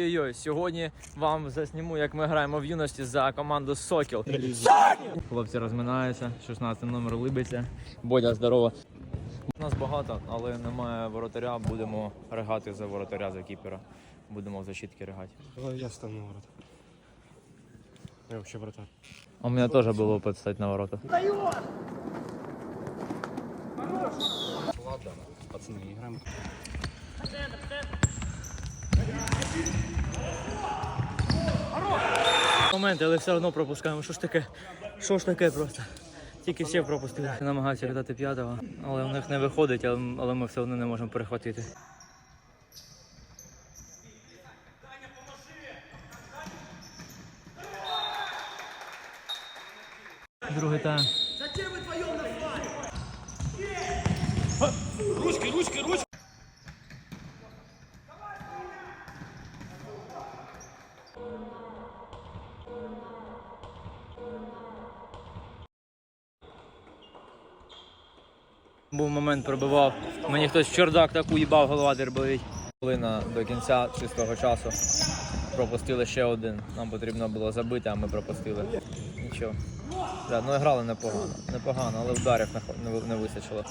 Ой-ой, сьогодні вам засніму, як ми граємо в юності за команду Сокіл. Хлопці розминаються, 16 номер либиться. Бодя, здорово. Нас багато, але немає воротаря. Будемо ригати за воротаря, за кіпера. Будемо в защитки ригати. Давай я стану на ворота. Я вообще вратарь. У мене теж було опит стати на ворота. Ладно, пацаны, играем. Моменти, але все одно пропускаємо. Що ж таке? Що ж таке просто? Тільки ще пропустили. Намагаються віддати п'ятого, але у них не виходить, але ми все одно не можемо перехватити. Другий тайм. Був момент, пробивав. Мені хтось в так уїбав, їбав, голова дербовить. Хвилина до кінця чистого часу. Пропустили ще один. Нам потрібно було забити, а ми пропустили. Нічого. Да, ну грали непогано. Непогано, але вдарів не вистачило.